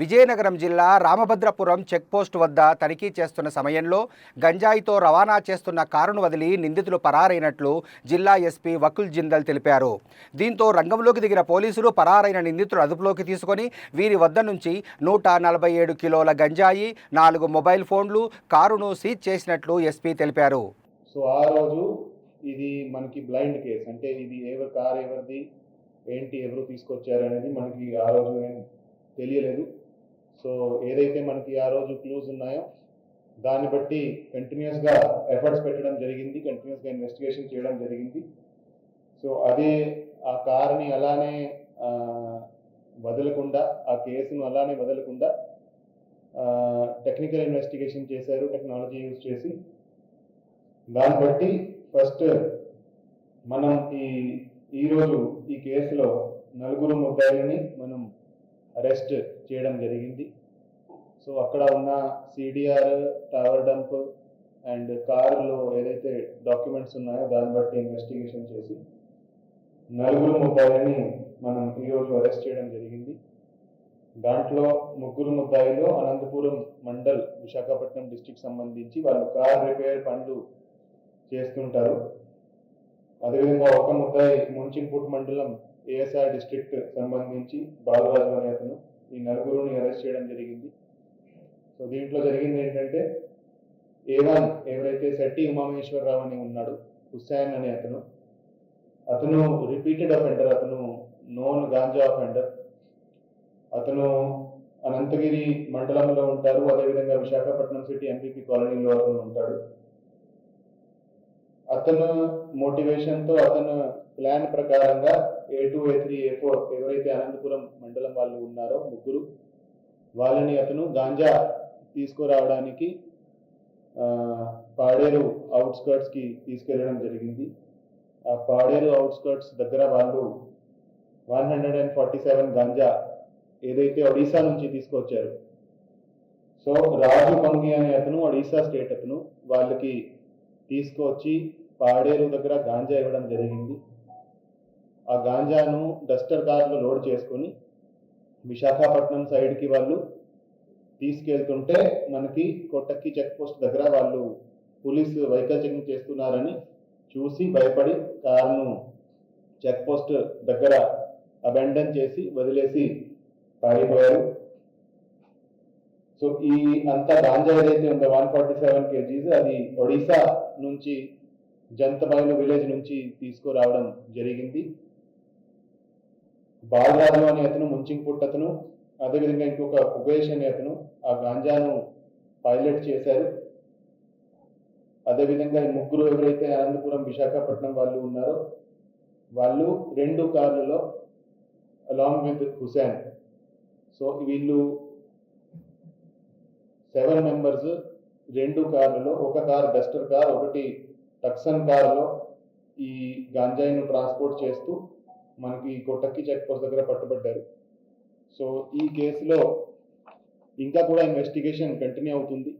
విజయనగరం జిల్లా రామభద్రపురం చెక్పోస్ట్ వద్ద తనిఖీ చేస్తున్న సమయంలో గంజాయితో రవాణా చేస్తున్న కారును వదిలి నిందితులు పరారైనట్లు జిల్లా ఎస్పీ వకుల్ జిందల్ తెలిపారు. దీంతో రంగంలోకి దిగిన పోలీసులు పరారైన నిందితులు అదుపులోకి తీసుకొని వీరి వద్ద నుంచి నూట నలభై ఏడు కిలోల గంజాయి నాలుగు మొబైల్ ఫోన్లు కారును సీజ్ చేసినట్లు ఎస్పీ తెలిపారు. సో ఆ రోజు ఇది మనకి బ్లైండ్ కేసు. అంటే ఇది ఎవరి కారు ఎవరిది ఏంటి ఎవరు తీసుకొచ్చారు అనేది మనకి ఆ రోజు తెలియలేదు. సో ఏదైతే మనకి ఆ రోజు క్లూజ్ ఉన్నాయో దాన్ని బట్టి కంటిన్యూస్గా ఎఫర్ట్స్ పెట్టడం జరిగింది కంటిన్యూస్గా ఇన్వెస్టిగేషన్ చేయడం జరిగింది. సో అదే ఆ కార్ని అలానే వదలకుండా ఆ కేసును అలానే వదలకుండా టెక్నికల్ ఇన్వెస్టిగేషన్ చేశారు టెక్నాలజీ యూజ్ చేసి. దాన్ని బట్టి ఫస్ట్ మనం ఈ ఈరోజు ఈ కేసులో నలుగురు ముద్దాయిల్ని మనం అరెస్ట్ చేయడం జరిగింది. సో అక్కడ ఉన్న సిడిఆర్ టవర్ డంప్ అండ్ కారులో ఏదైతే డాక్యుమెంట్స్ ఉన్నాయో దాన్ని బట్టి ఇన్వెస్టిగేషన్ చేసి నలుగురు ముద్దాయిని మనం ఈరోజు అరెస్ట్ చేయడం జరిగింది. దాంట్లో ముగ్గురు ముద్దాయిలో అనంతపురం మండల్ విశాఖపట్నం డిస్టిక్ సంబంధించి వాళ్ళు కార్ రిపేర్ పనులు చేస్తుంటారు. అదేవిధంగా ఒక ముద్దాయి ముంచింపుట్ మండలం ఏఎస్ఆర్ డిస్ట్రిక్ట్ సంబంధించి బాలరాజు అనే అతను ఈ నలుగురుని అరెస్ట్ చేయడం జరిగింది. సో దీంట్లో జరిగింది ఏంటంటే ఏవాన్ ఎవరైతే శెట్టి ఉమామేశ్వరరావు అని ఉన్నాడు హుస్సాన్ అనే అతను అతను రిపీటెడ్ అఫెండర్ అతను నోన్ గాంజా అఫెండర్ అతను అనంతగిరి మండలంలో ఉంటారు అదేవిధంగా విశాఖపట్నం సిటీ ఎంపీపీ కాలనీలో అతను ఉంటాడు. అతను మోటివేషన్తో అతను ప్లాన్ ప్రకారంగా A two A three A four ఎవరైతే అనంతపురం మండలం వాళ్ళు ఉన్నారో ముగ్గురు వాళ్ళని అతను గాంజా తీసుకురావడానికి పాడేరు అవుట్స్కర్ట్స్కి తీసుకెళ్ళడం జరిగింది. ఆ పాడేరు అవుట్స్కర్ట్స్ దగ్గర వాళ్ళు one hundred and forty seven ganja ఏదైతే ఒడిశా నుంచి తీసుకొచ్చారు. సో రాజు పంగి అనే అతను ఒడిశా స్టేట్ అతను వాళ్ళకి తీసుకొచ్చి పాడేరు దగ్గర గాంజా ఇవ్వడం జరిగింది. ఆ గాంజాను డస్టర్ కార్లో లోడ్ చేసుకొని విశాఖపట్నం సైడ్కి వాళ్ళు తీసుకెళ్తుంటే మనకి కొట్టక్కి చెక్ పోస్ట్ దగ్గర వాళ్ళు పోలీస్ వెహికల్ చెకింగ్ చేస్తున్నారని చూసి భయపడి కారును చెక్ పోస్ట్ దగ్గర అబెండన్ చేసి వదిలేసి పారిపోయారు. సో ఈ అంత గాంజా ఏదైతే ఉందో వన్ ఫార్టీ సెవెన్ కేజీస్ అది ఒడిశా నుంచి జంతబైలు విలేజ్ నుంచి తీసుకురావడం జరిగింది. బాలరాజు అనే అతను ముంచింగ్పుట్ అతను అదేవిధంగా ఇంకొక కుబేష్ అనే అతను ఆ గాంజాను పైలట్ చేశారు. అదేవిధంగా ఈ ముగ్గురు ఎవరైతే అనంతపురం విశాఖపట్నం వాళ్ళు ఉన్నారో వాళ్ళు రెండు కార్లలో అలాంగ్ విత్ హుసేన్ సో వీళ్ళు సెవెన్ మెంబర్స్ రెండు కార్లలో ఒక కార్ డస్టర్ కార్ ఒకటి టక్సన్ కారులో ఈ గాంజాయిను ట్రాన్స్పోర్ట్ చేస్తూ మనకి కొట్టక్కి చెక్ పోస్ట్ దగ్గర పట్టుబడ్డారు. సో ఈ కేసులో ఇంకా కూడా ఇన్వెస్టిగేషన్ కంటిన్యూ అవుతుంది.